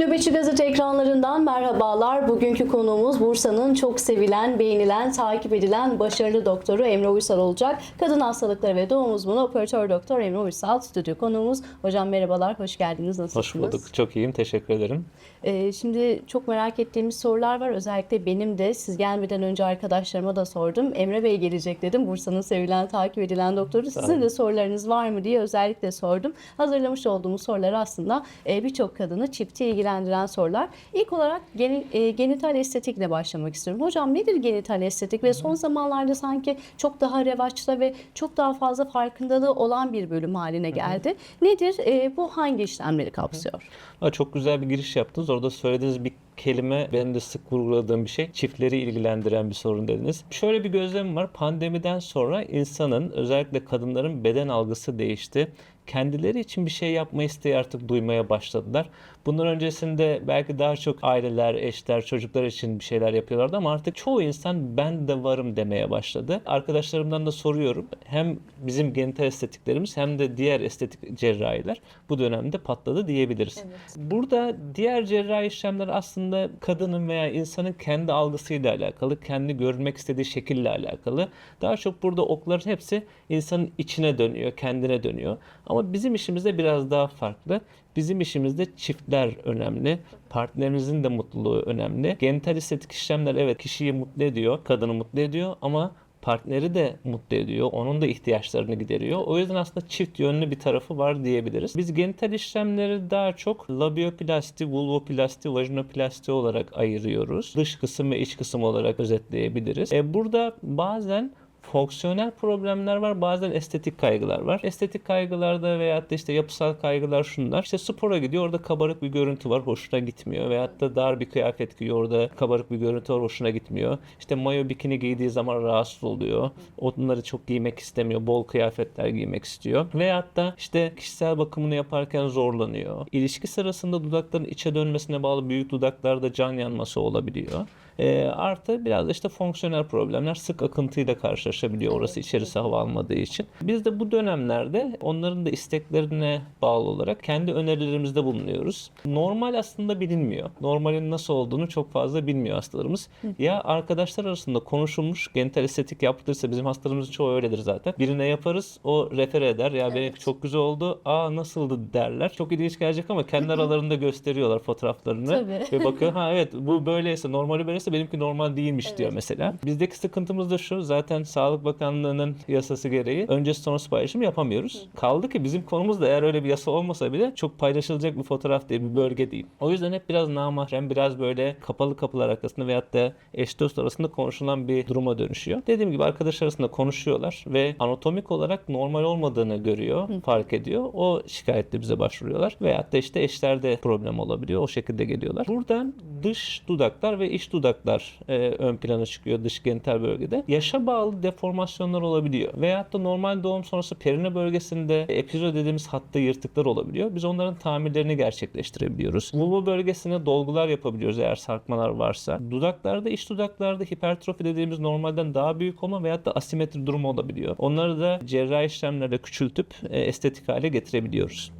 Nöbetçi Gazete ekranlarından merhabalar. Bugünkü konuğumuz Bursa'nın çok sevilen, beğenilen, takip edilen başarılı doktoru Emre Uysal olacak. Kadın hastalıkları ve doğum uzmanı operatör doktor Emre Uysal stüdyo konuğumuz. Hocam merhabalar, hoş geldiniz. Nasılsınız? Hoş bulduk. Çok iyiyim. Teşekkür ederim. Ee, şimdi çok merak ettiğimiz sorular var. Özellikle benim de siz gelmeden önce arkadaşlarıma da sordum. Emre Bey gelecek dedim. Bursa'nın sevilen, takip edilen doktoru. Sizin de sorularınız var mı diye özellikle sordum. Hazırlamış olduğumuz sorular aslında e, birçok kadını çifti ilgilendiren sorular. İlk olarak geni- e, genital estetikle başlamak istiyorum. Hocam nedir genital estetik ve son zamanlarda sanki çok daha revaçta ve çok daha fazla farkındalığı olan bir bölüm haline geldi. Nedir? E, bu hangi işlemleri kapsıyor? Ha, çok güzel bir giriş yaptınız. Orada söylediğiniz bir kelime benim de sık vurguladığım bir şey. Çiftleri ilgilendiren bir sorun dediniz. Şöyle bir gözlemim var. Pandemiden sonra insanın özellikle kadınların beden algısı değişti. Kendileri için bir şey yapma isteği artık duymaya başladılar. Bundan öncesinde belki daha çok aileler, eşler, çocuklar için bir şeyler yapıyorlardı ama artık çoğu insan ben de varım demeye başladı. Arkadaşlarımdan da soruyorum. Hem bizim genital estetiklerimiz hem de diğer estetik cerrahiler bu dönemde patladı diyebiliriz. Burada diğer cerrahi işlemler aslında kadının veya insanın kendi algısıyla alakalı, kendi görünmek istediği şekille alakalı. Daha çok burada okların hepsi insanın içine dönüyor, kendine dönüyor. Ama bizim işimizde biraz daha farklı. Bizim işimizde çiftler önemli. Partnerimizin de mutluluğu önemli. Genital estetik işlemler evet kişiyi mutlu ediyor, kadını mutlu ediyor ama partneri de mutlu ediyor. Onun da ihtiyaçlarını gideriyor. O yüzden aslında çift yönlü bir tarafı var diyebiliriz. Biz genital işlemleri daha çok labioplasti, vulvoplasti, vajinoplasti olarak ayırıyoruz. Dış kısım ve iç kısım olarak özetleyebiliriz. E burada bazen fonksiyonel problemler var, bazen estetik kaygılar var. Estetik kaygılarda veyahut da işte yapısal kaygılar şunlar. İşte spora gidiyor, orada kabarık bir görüntü var, hoşuna gitmiyor. Veyahut da dar bir kıyafet giyiyor, orada kabarık bir görüntü var, hoşuna gitmiyor. İşte mayo bikini giydiği zaman rahatsız oluyor. Onları çok giymek istemiyor, bol kıyafetler giymek istiyor. Veyahut da işte kişisel bakımını yaparken zorlanıyor. İlişki sırasında dudakların içe dönmesine bağlı büyük dudaklarda can yanması olabiliyor. E, artı biraz da işte fonksiyonel problemler sık akıntıyla karşılaşabiliyor orası içerisi hava almadığı için. Biz de bu dönemlerde onların da isteklerine bağlı olarak kendi önerilerimizde bulunuyoruz. Normal aslında bilinmiyor. Normalin nasıl olduğunu çok fazla bilmiyor hastalarımız. Ya arkadaşlar arasında konuşulmuş genital estetik yaptırırsa bizim hastalarımızın çoğu öyledir zaten. Birine yaparız o refer eder. Ya benimki çok güzel oldu. Aa nasıldı derler. Çok ilginç gelecek ama kendi aralarında gösteriyorlar fotoğraflarını. Tabii. Ve bakıyor ha evet bu böyleyse normali böyleyse benimki normal değilmiş diyor mesela. Bizdeki sıkıntımız da şu zaten Sağlık Bakanlığı'nın yasası gereği öncesi sonrası paylaşım yapamıyoruz. Kaldı ki bizim konumuz da eğer öyle bir yasa olmasa bile çok paylaşılacak bir fotoğraf değil bir bölge değil. O yüzden hep biraz namahrem biraz böyle kapalı kapılar arkasında veyahut da eş dost arasında konuşulan bir duruma dönüşüyor. Dediğim gibi arkadaş arasında konuşuyorlar ve anatomik olarak normal olmadığını görüyor, fark ediyor. O şikayetle bize başvuruyorlar. Veyahut da işte eşlerde problem olabiliyor. O şekilde geliyorlar. Buradan dış dudaklar ve iç dudaklar e, ön plana çıkıyor dış genital bölgede. Yaşa bağlı deformasyonlar olabiliyor. Veyahut da normal doğum sonrası perine bölgesinde epizod dediğimiz hatta yırtıklar olabiliyor. Biz onların tamirlerini gerçekleştirebiliyoruz. Vulva bölgesine dolgular yapabiliyoruz eğer sarkmalar varsa. Dudaklarda, iç dudaklarda hipertrofi dediğimiz normalden daha büyük olma veyahut da asimetri durumu olabiliyor. Onları da cerrahi işlemlerle küçültüp e, estetik hale getirebiliyoruz.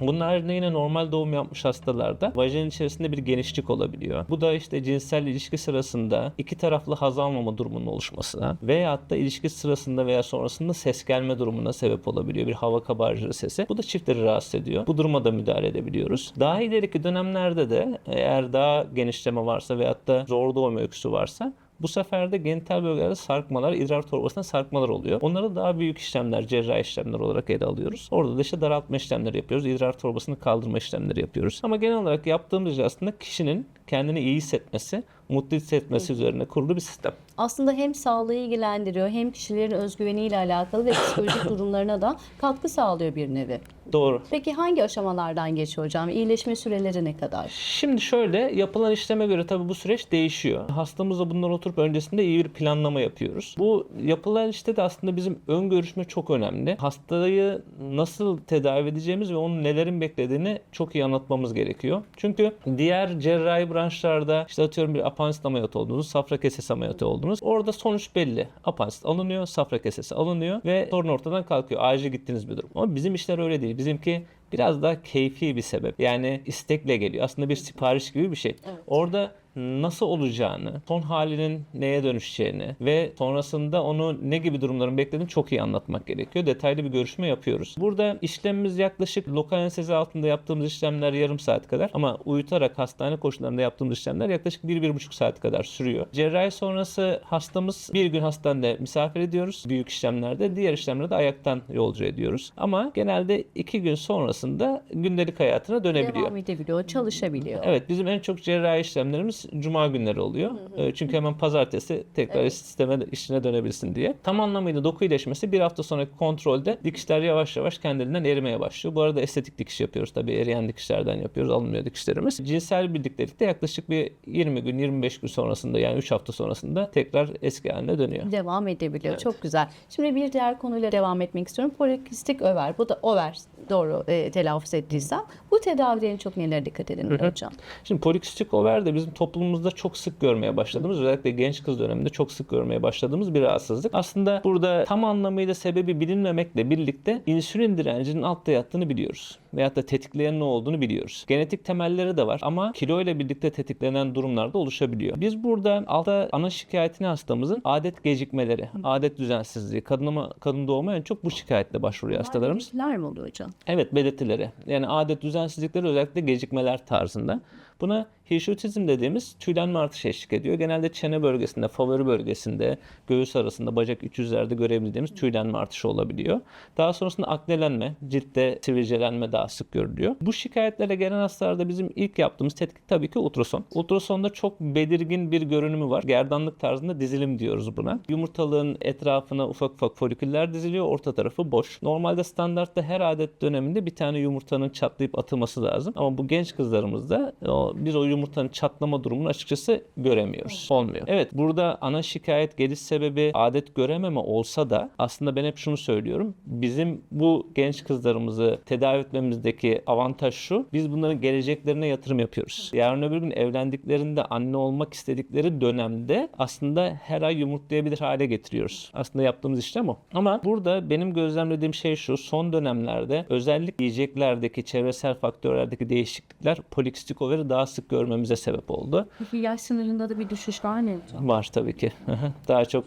Bunun haricinde yine normal doğum yapmış hastalarda vajinin içerisinde bir genişlik olabiliyor. Bu da işte cinsel ilişki sırasında iki taraflı haz almama durumunun oluşmasına veyahut da ilişki sırasında veya sonrasında ses gelme durumuna sebep olabiliyor. Bir hava kabarcığı sesi. Bu da çiftleri rahatsız ediyor. Bu duruma da müdahale edebiliyoruz. Daha ileriki dönemlerde de eğer daha genişleme varsa veyahut da zor doğum öyküsü varsa bu sefer de genital bölgelerde sarkmalar, idrar torbasında sarkmalar oluyor. Onları daha büyük işlemler, cerrahi işlemler olarak ele alıyoruz. Orada da işte daraltma işlemleri yapıyoruz. idrar torbasını kaldırma işlemleri yapıyoruz. Ama genel olarak yaptığımız şey aslında kişinin kendini iyi hissetmesi, mutlu hissetmesi üzerine kurulu bir sistem. aslında hem sağlığı ilgilendiriyor hem kişilerin özgüveniyle alakalı ve psikolojik durumlarına da katkı sağlıyor bir nevi. Doğru. Peki hangi aşamalardan geçiyor hocam? İyileşme süreleri ne kadar? Şimdi şöyle yapılan işleme göre tabii bu süreç değişiyor. Hastamızla bunlar oturup öncesinde iyi bir planlama yapıyoruz. Bu yapılan işte de aslında bizim ön görüşme çok önemli. Hastayı nasıl tedavi edeceğimiz ve onun nelerin beklediğini çok iyi anlatmamız gerekiyor. Çünkü diğer cerrahi branşlarda işte atıyorum bir apansit ameliyatı oldunuz, safra kesesi ameliyatı oldunuz. Orada sonuç belli. Apansit alınıyor, safra kesesi alınıyor ve sorun ortadan kalkıyor. Acil gittiğiniz bir durum. Ama bizim işler öyle değil. Bizimki biraz daha keyfi bir sebep. Yani istekle geliyor. Aslında bir sipariş gibi bir şey. Orada nasıl olacağını, son halinin neye dönüşeceğini ve sonrasında onu ne gibi durumların beklediğini çok iyi anlatmak gerekiyor. Detaylı bir görüşme yapıyoruz. Burada işlemimiz yaklaşık lokal anestezi altında yaptığımız işlemler yarım saat kadar ama uyutarak hastane koşullarında yaptığımız işlemler yaklaşık 1-1,5 saat kadar sürüyor. Cerrahi sonrası hastamız bir gün hastanede misafir ediyoruz büyük işlemlerde. Diğer işlemlerde ayaktan yolcu ediyoruz. Ama genelde 2 gün sonrasında gündelik hayatına dönebiliyor. Devam edebiliyor, çalışabiliyor. Evet bizim en çok cerrahi işlemlerimiz cuma günleri oluyor. Ee, Çünkü hemen pazartesi tekrar sisteme işine dönebilsin diye. Tam anlamıyla doku iyileşmesi bir hafta sonraki kontrolde dikişler yavaş yavaş kendiliğinden erimeye başlıyor. Bu arada estetik dikiş yapıyoruz tabii eriyen dikişlerden yapıyoruz alınmıyor dikişlerimiz. Cinsel birliktelikte yaklaşık bir 20 gün 25 gün sonrasında yani 3 hafta sonrasında tekrar eski haline dönüyor. Devam edebiliyor. Çok güzel. Şimdi bir diğer konuyla devam etmek istiyorum. Polikistik över. Bu da over doğru e, telaffuz ettiysem. Bu tedavide en çok nelere dikkat edilir hocam? Şimdi polikistik over de bizim toplumumuzda çok sık görmeye başladığımız özellikle genç kız döneminde çok sık görmeye başladığımız bir rahatsızlık. Aslında burada tam anlamıyla sebebi bilinmemekle birlikte insülin direncinin altta yattığını biliyoruz. Veyahut da tetikleyen ne olduğunu biliyoruz. Genetik temelleri de var ama kilo ile birlikte tetiklenen durumlar da oluşabiliyor. Biz burada altta ana şikayetini hastamızın adet gecikmeleri, adet düzensizliği, kadınıma, kadın doğuma en çok bu şikayetle başvuruyor hastalarımız. Belirtiler mi oluyor hocam? Evet belirtileri. Yani adet düzensizlikleri özellikle gecikmeler tarzında. Buna hirşutizm dediğimiz tüylenme artışı eşlik ediyor. Genelde çene bölgesinde, favori bölgesinde, göğüs arasında, bacak iç yüzlerde görebildiğimiz tüylenme artışı olabiliyor. Daha sonrasında aknelenme, ciltte sivilcelenme daha sık görülüyor. Bu şikayetlere gelen hastalarda bizim ilk yaptığımız tetkik tabii ki ultrason. Ultrasonda çok belirgin bir görünümü var. Gerdanlık tarzında dizilim diyoruz buna. Yumurtalığın etrafına ufak ufak foliküller diziliyor. Orta tarafı boş. Normalde standartta her adet döneminde bir tane yumurtanın çatlayıp atılması lazım. Ama bu genç kızlarımızda o, biz o yumurtanın çatlama durumunu açıkçası göremiyoruz. Olmuyor. Evet burada ana şikayet geliş sebebi adet görememe olsa da aslında ben hep şunu söylüyorum. Bizim bu genç kızlarımızı tedavi etmemizdeki avantaj şu. Biz bunların geleceklerine yatırım yapıyoruz. Yarın öbür gün evlendiklerinde anne olmak istedikleri dönemde aslında her ay yumurtlayabilir hale getiriyoruz. Aslında yaptığımız işlem o. Ama burada benim gözlemlediğim şey şu. Son dönemlerde özellikle yiyeceklerdeki çevresel faktörlerdeki değişiklikler polikistik overi daha sık görmemize sebep oldu. Peki yaş sınırında da bir düşüş var mı? Var tabii ki. Daha çok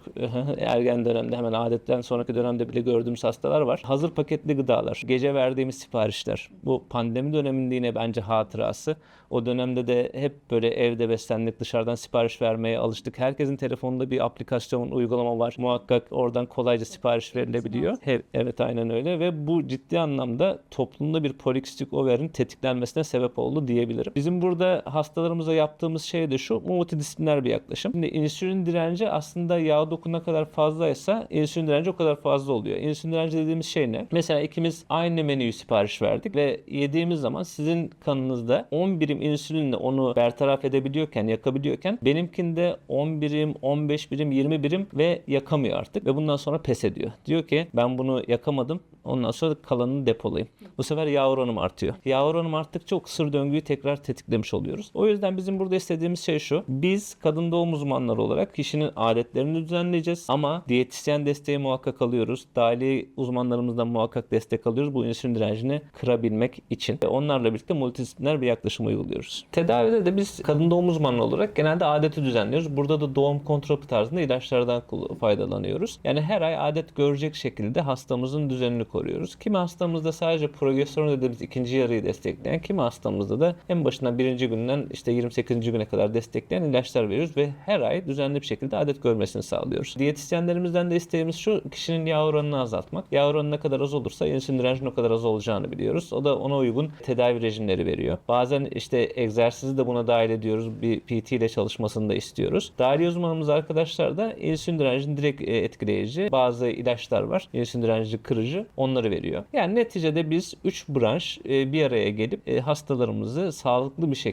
ergen dönemde hemen adetten sonraki dönemde bile gördüğümüz hastalar var. Hazır paketli gıdalar, gece verdiğimiz siparişler. Bu pandemi döneminde yine bence hatırası. O dönemde de hep böyle evde beslendik, dışarıdan sipariş vermeye alıştık. Herkesin telefonunda bir aplikasyon, uygulama var. Muhakkak oradan kolayca sipariş verilebiliyor. He- Evet aynen öyle ve bu ciddi anlamda toplumda bir polikistik overin tetiklenmesine sebep oldu diyebilirim. Bizim burada hastalarımıza yaptığımız şey de şu multidisipliner bir yaklaşım. Şimdi insülin direnci aslında yağ doku ne kadar fazlaysa insülin direnci o kadar fazla oluyor. İnsülin direnci dediğimiz şey ne? Mesela ikimiz aynı menüyü sipariş verdik ve yediğimiz zaman sizin kanınızda 10 birim insülinle onu bertaraf edebiliyorken, yakabiliyorken benimkinde 10 birim, 15 birim, 20 birim ve yakamıyor artık ve bundan sonra pes ediyor. Diyor ki ben bunu yakamadım. Ondan sonra kalanını depolayayım. Bu sefer yağ oranım artıyor. Yağ oranım arttıkça o kısır döngüyü tekrar tetiklemiş oluyoruz. O yüzden bizim burada istediğimiz şey şu. Biz kadın doğum uzmanları olarak kişinin adetlerini düzenleyeceğiz ama diyetisyen desteği muhakkak alıyoruz. Dahili uzmanlarımızdan muhakkak destek alıyoruz bu insülin direncini kırabilmek için. Ve onlarla birlikte multidisipliner bir yaklaşım uyguluyoruz. Tedavide de biz kadın doğum uzmanı olarak genelde adeti düzenliyoruz. Burada da doğum kontrol tarzında ilaçlardan faydalanıyoruz. Yani her ay adet görecek şekilde hastamızın düzenini koruyoruz. Kimi hastamızda sadece progesteron dediğimiz ikinci yarıyı destekleyen, kimi hastamızda da en başından birinci günden işte 28. güne kadar destekleyen ilaçlar veriyoruz ve her ay düzenli bir şekilde adet görmesini sağlıyoruz. Diyetisyenlerimizden de isteğimiz şu, kişinin yağ oranını azaltmak. Yağ oranı ne kadar az olursa insülin direncinin o kadar az olacağını biliyoruz. O da ona uygun tedavi rejimleri veriyor. Bazen işte egzersizi de buna dahil ediyoruz. Bir PT ile çalışmasını da istiyoruz. Dahili uzmanımız arkadaşlar da insülin direncini direkt e, etkileyici bazı ilaçlar var. İnsülin direnci kırıcı. Onları veriyor. Yani neticede biz 3 branş e, bir araya gelip e, hastalarımızı sağlıklı bir şekilde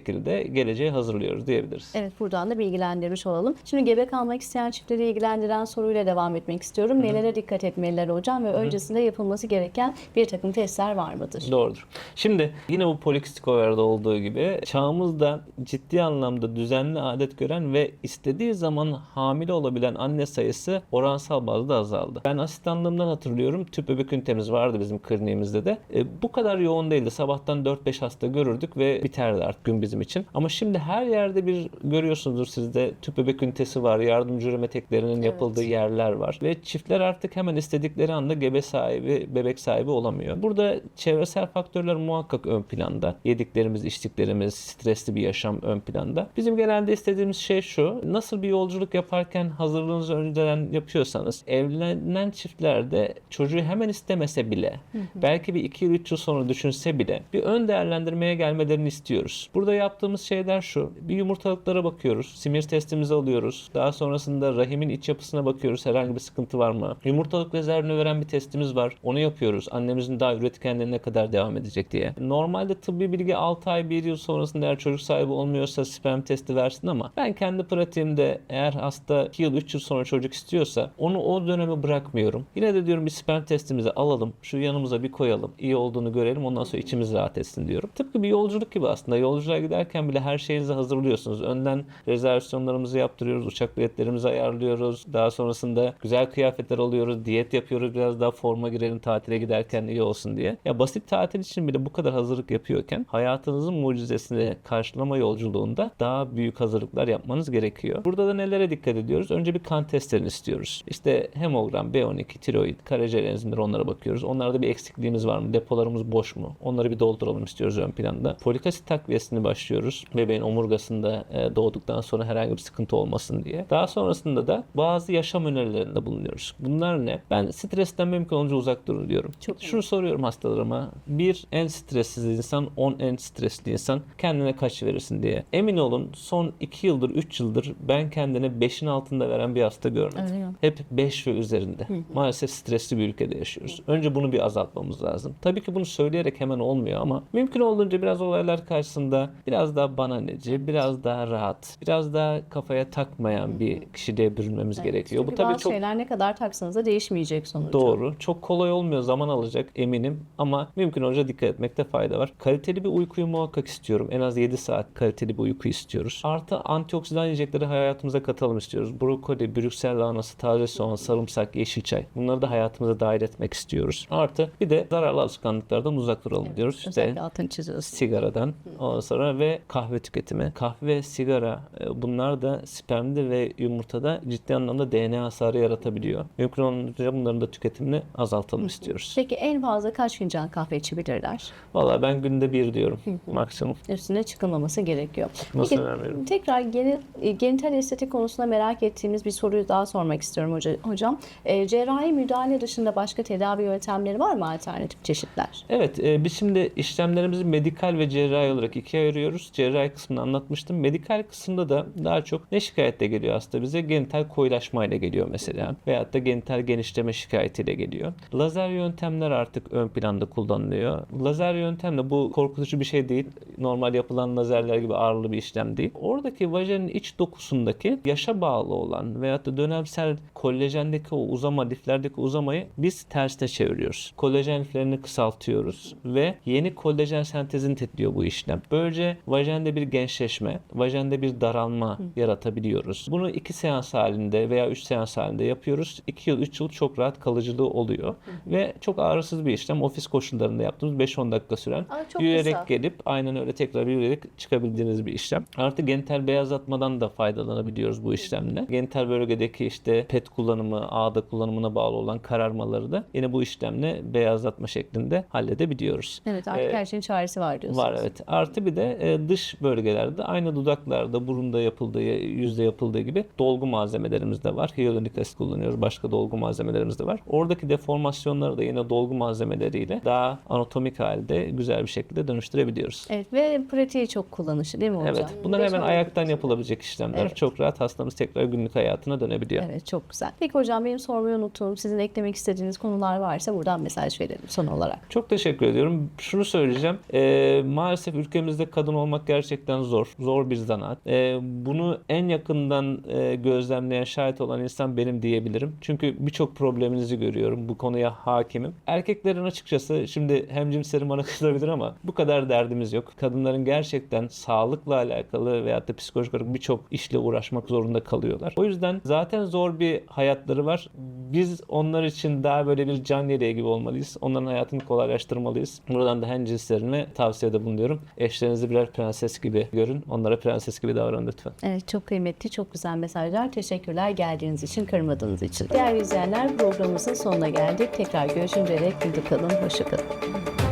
geleceğe hazırlıyoruz diyebiliriz. Evet buradan da bilgilendirmiş olalım. Şimdi gebe kalmak isteyen çiftleri ilgilendiren soruyla devam etmek istiyorum. Nelere dikkat etmeliler hocam ve öncesinde yapılması gereken bir takım testler var mıdır? Doğrudur. Şimdi yine bu polikistik ovaryada olduğu gibi çağımızda ciddi anlamda düzenli adet gören ve istediği zaman hamile olabilen anne sayısı oransal bazda azaldı. Ben asistanlığımdan hatırlıyorum tüp bebek ünitemiz vardı bizim kliniğimizde de. E, bu kadar yoğun değildi. Sabahtan 4-5 hasta görürdük ve biterdi artık gün bizim için. Ama şimdi her yerde bir görüyorsunuzdur sizde tüp bebek ünitesi var. Yardımcı üreme teklerinin yapıldığı yerler var. Ve çiftler artık hemen istedikleri anda gebe sahibi, bebek sahibi olamıyor. Burada çevresel faktörler muhakkak ön planda. Yediklerimiz, içtiklerimiz, stresli bir yaşam ön planda. Bizim genelde istediğimiz şey şu. Nasıl bir yolculuk yaparken hazırlığınızı önceden yapıyorsanız evlenen çiftlerde çocuğu hemen istemese bile belki bir 2 yıl 3 yıl sonra düşünse bile bir ön değerlendirmeye gelmelerini istiyoruz. Burada yaptığımız şeyler şu. Bir yumurtalıklara bakıyoruz. Simir testimizi alıyoruz. Daha sonrasında rahimin iç yapısına bakıyoruz. Herhangi bir sıkıntı var mı? Yumurtalık rezervini veren bir testimiz var. Onu yapıyoruz. Annemizin daha üretkenliğine ne kadar devam edecek diye. Normalde tıbbi bilgi 6 ay 1 yıl sonrasında eğer çocuk sahibi olmuyorsa sperm testi versin ama ben kendi pratiğimde eğer hasta 2 yıl 3 yıl sonra çocuk istiyorsa onu o döneme bırakmıyorum. Yine de diyorum bir sperm testimizi alalım. Şu yanımıza bir koyalım. iyi olduğunu görelim. Ondan sonra içimiz rahat etsin diyorum. Tıpkı bir yolculuk gibi aslında. Yolculuğa giderken bile her şeyinizi hazırlıyorsunuz. Önden rezervasyonlarımızı yaptırıyoruz. Uçak biletlerimizi ayarlıyoruz. Daha sonrasında güzel kıyafetler alıyoruz. Diyet yapıyoruz. Biraz daha forma girelim tatile giderken iyi olsun diye. Ya basit tatil için bile bu kadar hazırlık yapıyorken hayatınızın mucizesini karşılama yolculuğunda daha büyük hazırlıklar yapmanız gerekiyor. Burada da nelere dikkat ediyoruz? Önce bir kan testlerini istiyoruz. İşte hemogram, B12, tiroid, karaciğer enzimleri onlara bakıyoruz. Onlarda bir eksikliğimiz var mı? Depolarımız boş mu? Onları bir dolduralım istiyoruz ön planda. Folik asit takviyesini başlıyoruz. Bebeğin omurgasında e, doğduktan sonra herhangi bir sıkıntı olmasın diye. Daha sonrasında da bazı yaşam önerilerinde bulunuyoruz. Bunlar ne? Ben stresten mümkün olunca uzak durun diyorum. Çok Şunu soruyorum hastalarıma. Bir en stressiz insan, 10 en stresli insan kendine kaç verirsin diye. Emin olun son 2 yıldır, 3 yıldır ben kendine 5'in altında veren bir hasta görmedim. Öyle mi? Hep 5 ve üzerinde. Maalesef stresli bir ülkede yaşıyoruz. Önce bunu bir azaltmamız lazım. Tabii ki bunu söyleyerek hemen olmuyor ama mümkün olduğunca biraz olaylar karşısında biraz daha bananeci, biraz daha rahat, biraz daha kafaya takmayan bir kişiliğe bürünmemiz gerekiyor. Çünkü Bu tabii çok şeyler ne kadar taksanız da değişmeyecek sonucu. Doğru. Çok kolay olmuyor. Zaman alacak eminim. Ama mümkün olunca dikkat etmekte fayda var. Kaliteli bir uykuyu muhakkak istiyorum. En az 7 saat kaliteli bir uyku istiyoruz. Artı antioksidan yiyecekleri hayatımıza katalım istiyoruz. Brokoli, Brüksel lahanası, taze soğan, sarımsak, yeşil çay. Bunları da hayatımıza dahil etmek istiyoruz. Artı bir de zararlı alışkanlıklardan uzak duralım diyoruz. İşte altını çiziyoruz. sigaradan ondan sonra ve kahve tüketimi. Kahve, sigara e, bunlar da spermde ve yumurtada ciddi anlamda DNA hasarı yaratabiliyor. Mümkün olunca bunların da tüketimini azaltalım istiyoruz. Peki en fazla kaç fincan kahve içebilirler? Valla ben günde bir diyorum maksimum. Üstüne çıkılmaması gerekiyor. Nasıl Peki, tekrar geni, e, genital estetik konusunda merak ettiğimiz bir soruyu daha sormak istiyorum hoca, hocam. E, cerrahi müdahale dışında başka tedavi yöntemleri var mı alternatif çeşitler? Evet, e, biz şimdi işlemlerimizi medikal ve cerrahi olarak ikiye ayırıyoruz. Cerrahi kısmını anlatmıştım. Medikal kısımda da daha çok ne şikayetle geliyor hasta bize? Genital koyulaşmayla geliyor mesela. Veyahut da genital genişleme şikayetiyle geliyor. Lazer yöntemler artık ön planda kullanılıyor. Lazer yöntemle bu korkutucu bir şey değil. Normal yapılan lazerler gibi ağırlı bir işlem değil. Oradaki vajenin iç dokusundaki yaşa bağlı olan veyahut da dönemsel kolajendeki o uzama, liflerdeki uzamayı biz tersine çeviriyoruz. Kolajen liflerini kısaltıyoruz ve yeni kolajen sentezini tetikliyor bu işlem. Böylece vajende bir gençleşme, vajende bir daralma yaratabiliyoruz. Bunu iki seans halinde veya üç seans halinde yapıyoruz. 2 yıl, 3 yıl çok rahat kalıcılığı oluyor. Ve çok ağrısız bir işlem. Ofis koşullarında yaptığımız 5-10 dakika süren. Aa, yürüyerek kısa. gelip aynen öyle tekrar yürüyerek çıkabildiğiniz bir işlem. Artı genital beyazlatmadan da faydalanabiliyoruz bu işlemle. Genital bölgedeki işte pet kullanımı, ağda kullanımına bağlı olan kararmaları da yine bu işlemle beyazlatma şeklinde halledebiliyoruz. Evet artık Ee, her şeyin çaresi var diyorsunuz. Var evet. Artı bir de e, dış bölgelerde aynı dudaklarda, burunda yapıldığı, yüzde yapıldığı gibi dolgu malzemelerimiz de var. Hyaluronik asit kullanıyoruz. Başka dolgu malzemelerimiz de var. Oradaki deformasyonları da yine dolgu malzemeleriyle daha anatomik halde güzel bir şekilde dönüştürebiliyoruz. Evet ve pratiği çok kullanışlı değil mi hocam? Evet. Bunlar Beş hemen ayaktan yapılabilecek işlemler. Evet. Çok rahat hastamız tekrar günlük hayatına dönebiliyor. Evet çok güzel. Peki hocam benim sormayı unuttuğum sizin eklemek istediğiniz konular varsa buradan mesaj verelim son olarak. Çok teşekkür ediyorum. Şunu söyleyeceğim. Ee, maalesef ülkemizde kadın kadın olmak gerçekten zor. Zor bir zanaat. Ee, bunu en yakından e, gözlemleyen, şahit olan insan benim diyebilirim. Çünkü birçok probleminizi görüyorum. Bu konuya hakimim. Erkeklerin açıkçası şimdi hem cimserim bana kızabilir ama bu kadar derdimiz yok. Kadınların gerçekten sağlıkla alakalı veyahut da psikolojik olarak birçok işle uğraşmak zorunda kalıyorlar. O yüzden zaten zor bir hayatları var. Biz onlar için daha böyle bir can yeleği gibi olmalıyız. Onların hayatını kolaylaştırmalıyız. Buradan da hem cinslerine tavsiyede bulunuyorum. Eşlerinizi birer prenses gibi görün. Onlara prenses gibi davranın lütfen. Evet çok kıymetli, çok güzel mesajlar. Teşekkürler geldiğiniz için, kırmadığınız için. Değerli izleyenler programımızın sonuna geldik. Tekrar görüşünceye dek kalın, hoşçakalın.